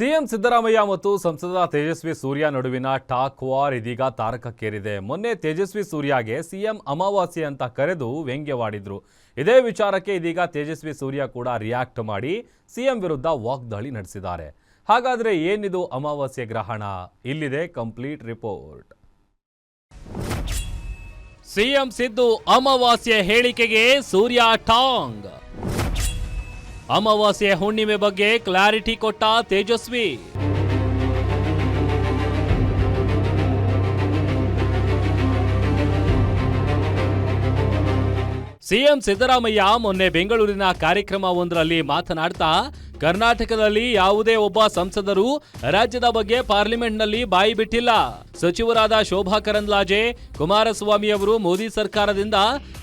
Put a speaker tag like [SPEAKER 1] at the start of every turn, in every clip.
[SPEAKER 1] CM Siddaramaiah ಮತ್ತು ಸಂಸದ ತೇಜಸ್ವಿ ಸೂರ್ಯ ನಡುವಿನ ಟಾಕ್ ವಾರ್ ಇದೀಗ ತಾರಕಕ್ಕೇರಿದೆ. ಮೊನ್ನೆ ತೇಜಸ್ವಿ ಸೂರ್ಯಗೆ ಸಿಎಂ ಅಮಾವಾಸ್ಯೆ ಅಂತ ಕರೆದು ವ್ಯಂಗ್ಯವಾಡಿದ್ರು. ಇದೇ ವಿಚಾರಕ್ಕೆ ಇದೀಗ ತೇಜಸ್ವಿ ಸೂರ್ಯ ಕೂಡ ರಿಯಾಕ್ಟ್ ಮಾಡಿ ಸಿಎಂ ವಿರುದ್ಧ ವಾಗ್ದಾಳಿ ನಡೆಸಿದ್ದಾರೆ. ಹಾಗಾದ್ರೆ ಏನಿದು ಅಮಾವಾಸ್ಯೆ ಗ್ರಹಣ? ಇಲ್ಲಿದೆ ಕಂಪ್ಲೀಟ್ ರಿಪೋರ್ಟ್. ಸಿಎಂ ಸಿದ್ದು ಅಮಾವಾಸ್ಯೆ ಹೇಳಿಕೆಗೆ ಸೂರ್ಯ ಟಾಂಗ್. ಅಮಾವಾಸ್ಯೆ ಹುಣ್ಣಿಮೆ ಬಗ್ಗೆ ಕ್ಲಾರಿಟಿ ಕೊಟ್ಟ ತೇಜಸ್ವಿ. ಸಿಎಂ ಸಿದ್ದರಾಮಯ್ಯ ಮೊನ್ನೆ ಬೆಂಗಳೂರಿನ ಕಾರ್ಯಕ್ರಮವೊಂದರಲ್ಲಿ ಮಾತನಾಡ್ತಾ ಕರ್ನಾಟಕದಲ್ಲಿ ಯಾವುದೇ ಒಬ್ಬ ಸಂಸದರು ರಾಜ್ಯದ ಬಗ್ಗೆ ಪಾರ್ಲಿಮೆಂಟ್ನಲ್ಲಿ ಬಾಯಿ ಬಿಟ್ಟಿಲ್ಲ. ಸಚಿವರಾದ ಶೋಭಾ ಕರಂದ್ಲಾಜೆ, ಕುಮಾರಸ್ವಾಮಿ ಅವರು ಮೋದಿ ಸರ್ಕಾರದಿಂದ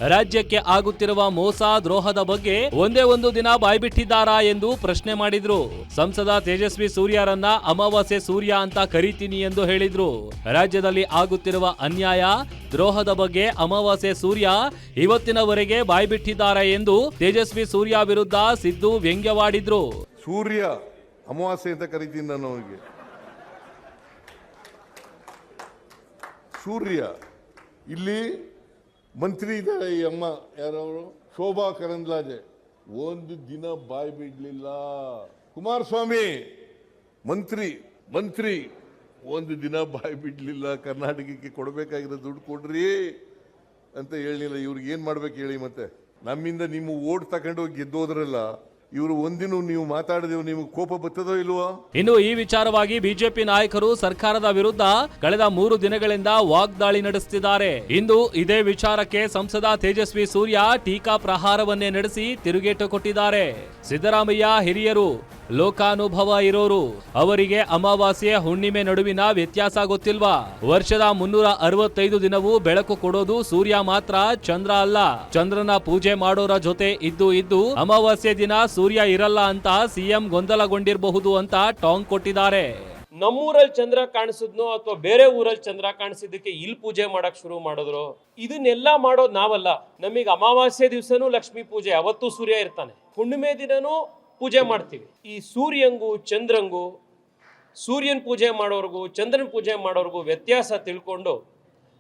[SPEAKER 1] ರಾಜ್ಯಕ್ಕೆ ಆಗುತ್ತಿರುವ ಮೋಸ ದ್ರೋಹದ ಬಗ್ಗೆ ಒಂದೇ ಒಂದು ದಿನ ಬಾಯ್ಬಿಟ್ಟಿದ್ದಾರಾ ಎಂದು ಪ್ರಶ್ನೆ ಮಾಡಿದ್ರು. ಸಂಸದ ತೇಜಸ್ವಿ ಸೂರ್ಯರನ್ನ ಅಮಾವಾಸ್ಯೆ ಸೂರ್ಯ ಅಂತ ಕರೀತೀನಿ ಎಂದು ಹೇಳಿದ್ರು. ರಾಜ್ಯದಲ್ಲಿ ಆಗುತ್ತಿರುವ ಅನ್ಯಾಯ, ದ್ರೋಹದ ಬಗ್ಗೆ ಅಮಾವಾಸ್ಯೆ ಸೂರ್ಯ ಇವತ್ತಿನವರೆಗೆ ಬಾಯ್ಬಿಟ್ಟಿದ್ದಾರೆ ಎಂದು ತೇಜಸ್ವಿ ಸೂರ್ಯ ವಿರುದ್ಧ ಸಿದ್ದು ವ್ಯಂಗ್ಯವಾಡಿದ್ರು.
[SPEAKER 2] ಸೂರ್ಯ ಅಮಾವಾಸ್ಯೆ ಅಂತ ಕರಿತೀನಿ ನಾನು ಅವನಿಗೆ. ಸೂರ್ಯ, ಇಲ್ಲಿ ಮಂತ್ರಿ ಇದ್ದಾರೆ ಈ ಅಮ್ಮ, ಯಾರವರು? ಶೋಭಾ ಕರಂದ್ಲಾಜೆ. ಒಂದು ದಿನ ಬಾಯಿ ಬಿಡಲಿಲ್ಲ. ಕುಮಾರಸ್ವಾಮಿ, ಮಂತ್ರಿ ಮಂತ್ರಿ, ಒಂದು ದಿನ ಬಾಯಿ ಬಿಡ್ಲಿಲ್ಲ. ಕರ್ನಾಟಕಕ್ಕೆ ಕೊಡಬೇಕಾಗಿರೋ ದುಡ್ಡು ಕೊಡ್ರಿ ಅಂತ ಹೇಳಿಲ್ಲ. ಇವ್ರಿಗೆ ಏನು ಮಾಡ್ಬೇಕು ಹೇಳಿ ಮತ್ತೆ? ನಮ್ಮಿಂದ ನಿಮ್ಮ ಓಟ್ ತಗೊಂಡೋಗಿ ಗೆದ್ದೋದ್ರಲ್ಲ ಇವರು ಒಂದಿನೂ ನೀವು ಮಾತಾಡಿದೆವು ನಿಮಗೆ ಕೋಪ ಬತ್ತದೋ ಇಲ್ವೋ?
[SPEAKER 1] ಇನ್ನು ಈ ವಿಚಾರವಾಗಿ ಬಿಜೆಪಿ ನಾಯಕರು ಸರ್ಕಾರದ ವಿರುದ್ಧ ಕಳೆದ ಮೂರು ದಿನಗಳಿಂದ ವಾಗ್ದಾಳಿ ನಡೆಸುತ್ತಿದ್ದಾರೆ ಇಂದು ಇದೇ ವಿಚಾರಕ್ಕೆ ಸಂಸದ ತೇಜಸ್ವಿ ಸೂರ್ಯ ಟೀಕಾ ಪ್ರಹಾರವನ್ನೇ ನಡೆಸಿ ತಿರುಗೇಟು ಕೊಟ್ಟಿದ್ದಾರೆ. ಸಿದ್ದರಾಮಯ್ಯ ಹಿರಿಯರು ಲೋಕಾನುಭವ ಇರೋರು, ಅವರಿಗೆ ಅಮಾವಾಸ್ಯೆ ಹುಣ್ಣಿಮೆ ನಡುವಿನ ವ್ಯತ್ಯಾಸ ಗೊತ್ತಿಲ್ವಾ? ವರ್ಷದ ಮುನ್ನೂರ ಅರವತ್ತೈದು ದಿನವೂ ಬೆಳಕು ಕೊಡೋದು ಸೂರ್ಯ ಮಾತ್ರ, ಚಂದ್ರ ಅಲ್ಲ. ಚಂದ್ರನ ಪೂಜೆ ಮಾಡೋರ ಜೊತೆ ಇದ್ದು ಇದ್ದು ಅಮಾವಾಸ್ಯೆ ದಿನ ಸೂರ್ಯ ಇರಲ್ಲ ಅಂತ ಸಿಎಂ ಗೊಂದಲಗೊಂಡಿರಬಹುದು ಅಂತ ಟಾಂಗ್ ಕೊಟ್ಟಿದ್ದಾರೆ.
[SPEAKER 3] ನಮ್ಮೂರಲ್ಲಿ ಚಂದ್ರ ಕಾಣಿಸಿದ್ನೋ ಅಥವಾ ಬೇರೆ ಊರಲ್ಲಿ ಚಂದ್ರ ಕಾಣಿಸಿದ್ದಕ್ಕೆ ಇಲ್ಲಿ ಪೂಜೆ ಮಾಡಕ್ ಶುರು ಮಾಡಿದ್ರು? ಇದನ್ನೆಲ್ಲ ಮಾಡೋದು ನಾವಲ್ಲ. ನಮಗೆ ಅಮಾವಾಸ್ಯೆ ದಿವಸನೂ ಲಕ್ಷ್ಮೀ ಪೂಜೆ, ಅವತ್ತು ಸೂರ್ಯ ಇರ್ತಾನೆ. ಹುಣ್ಣಿಮೆ ದಿನನೂ ಪೂಜೆ ಮಾಡ್ತೀವಿ. ಈ ಸೂರ್ಯಂಗು, ಚಂದ್ರಂಗು, ಸೂರ್ಯನ ಪೂಜೆ ಮಾಡೋರ್ಗೂ, ಚಂದ್ರನ ಪೂಜೆ ಮಾಡೋರ್ಗೂ ವ್ಯತ್ಯಾಸ ತಿಳ್ಕೊಂಡು,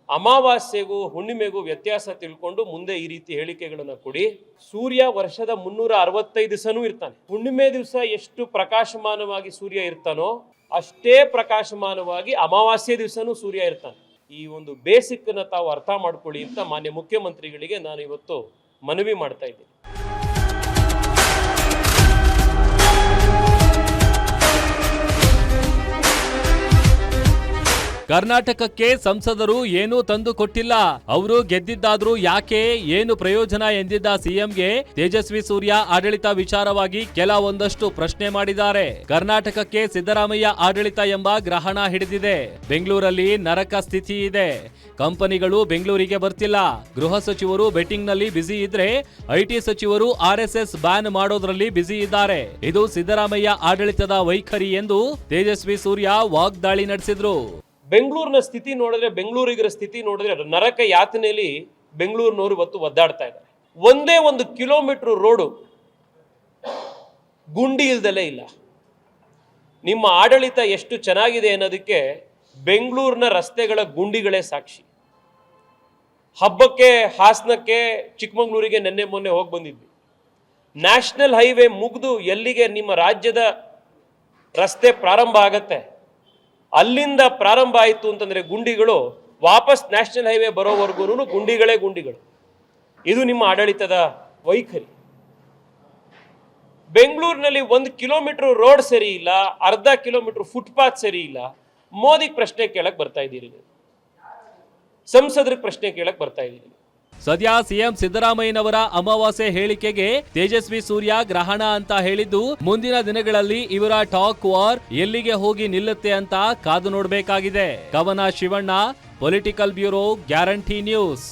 [SPEAKER 3] ಅಮಾವಾಸ್ಯೆಗೂ, ಹುಣ್ಣಿಮೆಗೂ ವ್ಯತ್ಯಾಸ ತಿಳ್ಕೊಂಡು ಮುಂದೆ ಈ ರೀತಿ ಹೇಳಿಕೆಗಳನ್ನು ಕೊಡಿ. ಸೂರ್ಯ ವರ್ಷದ ಮುನ್ನೂರ ಅರವತ್ತೈದು ದಿವಸನೂ ಇರ್ತಾನೆ. ಹುಣ್ಣಿಮೆ ದಿವಸ ಎಷ್ಟು ಪ್ರಕಾಶಮಾನವಾಗಿ ಸೂರ್ಯ ಇರ್ತಾನೋ, ಅಷ್ಟೇ ಪ್ರಕಾಶಮಾನವಾಗಿ ಅಮಾವಾಸ್ಯೆ ದಿವಸನೂ ಸೂರ್ಯ ಇರ್ತಾನೆ. ಈ ಒಂದು ಬೇಸಿಕ್ನ ತಾವು ಅರ್ಥ ಮಾಡ್ಕೊಳ್ಳಿ ಅಂತ ಮಾನ್ಯ ಮುಖ್ಯಮಂತ್ರಿಗಳಿಗೆ ನಾನು ಇವತ್ತು ಮನವಿ ಮಾಡ್ತಾ ಇದ್ದೀನಿ.
[SPEAKER 1] ಕರ್ನಾಟಕಕ್ಕೆ ಸಂಸದರು ಏನೂ ತಂದು ಕೊಟ್ಟಿಲ್ಲ. ಅವರು ಗೆದ್ದಿದ್ದಾದ್ರೂ ಯಾಕೆ, ಏನು ಪ್ರಯೋಜನ ಎಂದಿದ್ದ ಸಿಎಂಗೆ ತೇಜಸ್ವಿ ಸೂರ್ಯ ಆಡಳಿತ ವಿಚಾರವಾಗಿ ಕೆಲ ಒಂದಷ್ಟು ಪ್ರಶ್ನೆ ಮಾಡಿದ್ದಾರೆ. ಕರ್ನಾಟಕಕ್ಕೆ ಸಿದ್ದರಾಮಯ್ಯ ಆಡಳಿತ ಎಂಬ ಗ್ರಹಣ ಹಿಡಿದಿದೆ. ಬೆಂಗಳೂರಲ್ಲಿ ನರಕ ಸ್ಥಿತಿ ಇದೆ. ಕಂಪನಿಗಳು ಬೆಂಗಳೂರಿಗೆ ಬರ್ತಿಲ್ಲ. ಗೃಹ ಸಚಿವರು ಬೆಟ್ಟಿಂಗ್ನಲ್ಲಿ ಬ್ಯುಸಿ ಇದ್ರೆ, ಐಟಿ ಸಚಿವರು ಆರ್ಎಸ್ಎಸ್ ಬ್ಯಾನ್ ಮಾಡೋದ್ರಲ್ಲಿ ಬ್ಯುಸಿ ಇದ್ದಾರೆ. ಇದು ಸಿದ್ದರಾಮಯ್ಯ ಆಡಳಿತದ ವೈಖರಿ ಎಂದು ತೇಜಸ್ವಿ ಸೂರ್ಯ ವಾಗ್ದಾಳಿ ನಡೆಸಿದ್ರು.
[SPEAKER 3] ಬೆಂಗಳೂರಿನ ಸ್ಥಿತಿ ನೋಡಿದ್ರೆ, ಬೆಂಗಳೂರಿಗರ ಸ್ಥಿತಿ ನೋಡಿದ್ರೆ ನರಕ ಯಾತನೆಯಲ್ಲಿ ಬೆಂಗಳೂರಿನವರು ಇವತ್ತು ಒದ್ದಾಡ್ತಾ ಇದ್ದಾರೆ. ಒಂದೇ ಒಂದು ಕಿಲೋಮೀಟರ್ ರೋಡು ಗುಂಡಿ ಇಲ್ದಲೇ ಇಲ್ಲ. ನಿಮ್ಮ ಆಡಳಿತ ಎಷ್ಟು ಚೆನ್ನಾಗಿದೆ ಅನ್ನೋದಕ್ಕೆ ಬೆಂಗಳೂರಿನ ರಸ್ತೆಗಳ ಗುಂಡಿಗಳೇ ಸಾಕ್ಷಿ. ಹಬ್ಬಕ್ಕೆ, ಹಾಸನಕ್ಕೆ, ಚಿಕ್ಕಮಗಳೂರಿಗೆ ನೆನ್ನೆ ಮೊನ್ನೆ ಹೋಗಿ ಬಂದಿದ್ವಿ. ನ್ಯಾಷನಲ್ ಹೈವೇ ಮುಗಿದು ಎಲ್ಲಿಗೆ ನಿಮ್ಮ ರಾಜ್ಯದ ರಸ್ತೆ ಪ್ರಾರಂಭ ಆಗತ್ತೆ? ಅಲ್ಲಿಂದ ಪ್ರಾರಂಭ ಆಯಿತು ಅಂತಂದರೆ ಗುಂಡಿಗಳು ವಾಪಸ್ ನ್ಯಾಷನಲ್ ಹೈವೇ ಬರೋವರೆಗೂ ಗುಂಡಿಗಳೇ ಗುಂಡಿಗಳು. ಇದು ನಿಮ್ಮ ಆಡಳಿತದ ವೈಖರಿ. ಬೆಂಗಳೂರಿನಲ್ಲಿ ಒಂದು ಕಿಲೋಮೀಟರ್ ರೋಡ್ ಸರಿ ಇಲ್ಲ, ಅರ್ಧ ಕಿಲೋಮೀಟರ್ ಫುಟ್ಪಾತ್ ಸರಿ ಇಲ್ಲ. ಮೋದಿಗೆ ಪ್ರಶ್ನೆ ಕೇಳಕ್ಕೆ ಬರ್ತಾ ಇದ್ದೀರಿ. ಸಂಸದರಿಗೆ ಪ್ರಶ್ನೆ ಕೇಳಕ್ಕೆ ಬರ್ತಾ ಇದ್ದೀರಿ
[SPEAKER 1] ಸದ್ಯ ಸಿಎಂ ಸಿದ್ದರಾಮಯ್ಯನವರ ಅಮಾವಾಸ್ಯೆ ಹೇಳಿಕೆಗೆ ತೇಜಸ್ವಿ ಸೂರ್ಯ ಗ್ರಹಣ ಅಂತ ಹೇಳಿದ್ದು, ಮುಂದಿನ ದಿನಗಳಲ್ಲಿ ಇವರ ಟಾಕ್ ವಾರ್ ಎಲ್ಲಿಗೆ ಹೋಗಿ ನಿಲ್ಲುತ್ತೆ ಅಂತ ಕಾದು ನೋಡಬೇಕಾಗಿದೆ. Kavana Shivanna, political bureau, guarantee news.